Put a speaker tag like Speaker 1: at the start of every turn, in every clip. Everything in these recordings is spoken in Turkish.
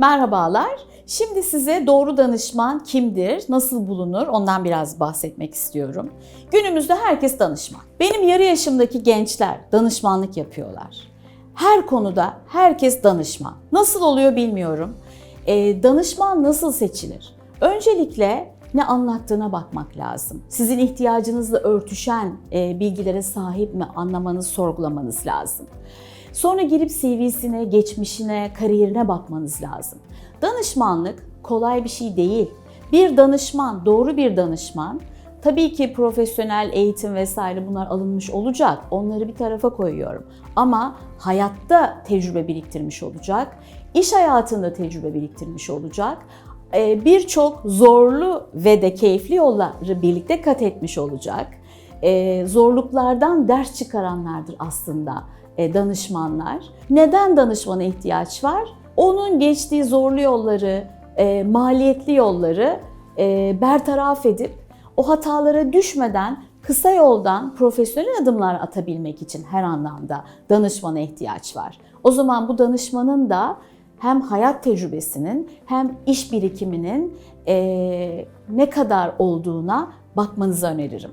Speaker 1: Merhabalar. Şimdi size doğru danışman kimdir, nasıl bulunur ondan biraz bahsetmek istiyorum. Günümüzde herkes danışman. Benim yarı yaşımdaki gençler danışmanlık yapıyorlar. Her konuda herkes danışman. Nasıl oluyor bilmiyorum. Ee, danışman nasıl seçilir? Öncelikle ne anlattığına bakmak lazım. Sizin ihtiyacınızla örtüşen e, bilgilere sahip mi anlamanız, sorgulamanız lazım. Sonra girip CV'sine, geçmişine, kariyerine bakmanız lazım. Danışmanlık kolay bir şey değil. Bir danışman, doğru bir danışman Tabii ki profesyonel eğitim vesaire bunlar alınmış olacak. Onları bir tarafa koyuyorum. Ama hayatta tecrübe biriktirmiş olacak. iş hayatında tecrübe biriktirmiş olacak. Ee, Birçok zorlu ve de keyifli yolları birlikte kat etmiş olacak. Ee, Zorluklardan ders çıkaranlardır aslında e, danışmanlar. Neden danışmana ihtiyaç var? Onun geçtiği zorlu yolları, e, maliyetli yolları e, bertaraf edip o hatalara düşmeden kısa yoldan profesyonel adımlar atabilmek için her anlamda danışmana ihtiyaç var. O zaman bu danışmanın da hem hayat tecrübesinin hem iş birikiminin e, ne kadar olduğuna bakmanızı öneririm.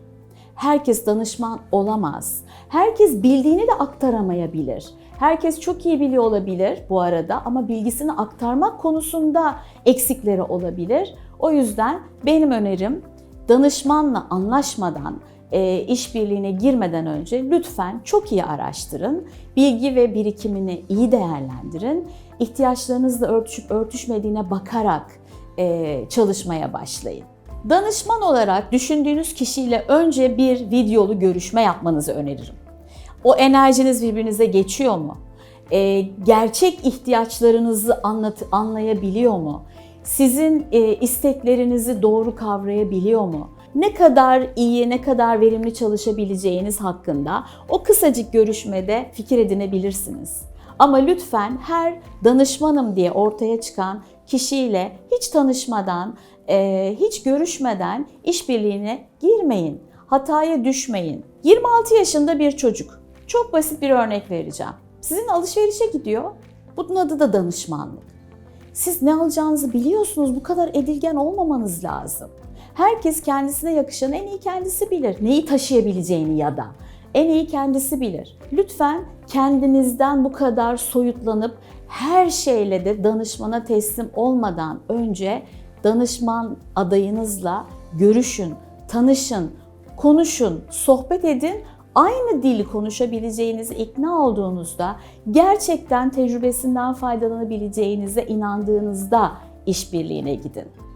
Speaker 1: Herkes danışman olamaz. Herkes bildiğini de aktaramayabilir. Herkes çok iyi biliyor olabilir bu arada ama bilgisini aktarmak konusunda eksikleri olabilir. O yüzden benim önerim danışmanla anlaşmadan, e, işbirliğine girmeden önce lütfen çok iyi araştırın. Bilgi ve birikimini iyi değerlendirin. İhtiyaçlarınızla örtüşüp örtüşmediğine bakarak e, çalışmaya başlayın. Danışman olarak düşündüğünüz kişiyle önce bir videolu görüşme yapmanızı öneririm. O enerjiniz birbirinize geçiyor mu? E, gerçek ihtiyaçlarınızı anlat, anlayabiliyor mu? Sizin e, isteklerinizi doğru kavrayabiliyor mu? Ne kadar iyi, ne kadar verimli çalışabileceğiniz hakkında o kısacık görüşmede fikir edinebilirsiniz. Ama lütfen her danışmanım diye ortaya çıkan kişiyle hiç tanışmadan, e, hiç görüşmeden işbirliğine girmeyin. Hataya düşmeyin. 26 yaşında bir çocuk. Çok basit bir örnek vereceğim. Sizin alışverişe gidiyor. Bunun adı da danışmanlık. Siz ne alacağınızı biliyorsunuz. Bu kadar edilgen olmamanız lazım. Herkes kendisine yakışan en iyi kendisi bilir. Neyi taşıyabileceğini ya da en iyi kendisi bilir. Lütfen kendinizden bu kadar soyutlanıp her şeyle de danışmana teslim olmadan önce danışman adayınızla görüşün, tanışın, konuşun, sohbet edin. Aynı dili konuşabileceğinizi ikna olduğunuzda, gerçekten tecrübesinden faydalanabileceğinize inandığınızda işbirliğine gidin.